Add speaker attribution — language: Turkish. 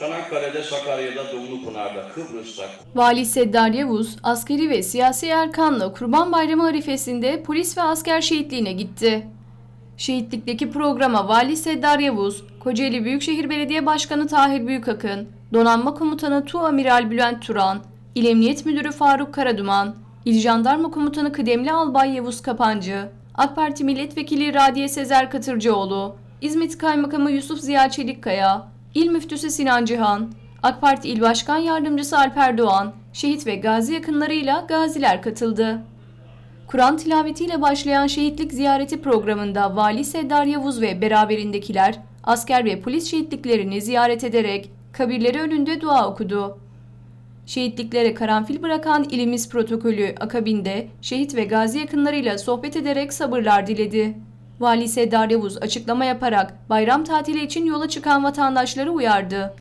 Speaker 1: Çanakkale'de, Sakarya'da, Dumlupınar'da, Kıbrıs'ta,
Speaker 2: Vali Seddar Yavuz, askeri ve siyasi erkanla Kurban Bayramı arifesinde polis ve asker şehitliğine gitti. Şehitlikteki programa Vali Seddar Yavuz, Kocaeli Büyükşehir Belediye Başkanı Tahir Büyükakın, Donanma Komutanı Tuamiral Bülent Turan, İl Emniyet Müdürü Faruk Karaduman, İl Jandarma Komutanı Kıdemli Albay Yavuz Kapancı, AK Parti Milletvekili Radiye Sezer Katırcıoğlu, İzmit Kaymakamı Yusuf Ziya Çelikkaya, İl Müftüsü Sinan Cihan, AK Parti İl Başkan Yardımcısı Alper Doğan, şehit ve gazi yakınlarıyla gaziler katıldı. Kur'an tilavetiyle başlayan şehitlik ziyareti programında Vali Seddar Yavuz ve beraberindekiler asker ve polis şehitliklerini ziyaret ederek kabirleri önünde dua okudu. Şehitliklere karanfil bırakan ilimiz protokolü akabinde şehit ve gazi yakınlarıyla sohbet ederek sabırlar diledi. Vali Seddar Yavuz açıklama yaparak bayram tatili için yola çıkan vatandaşları uyardı.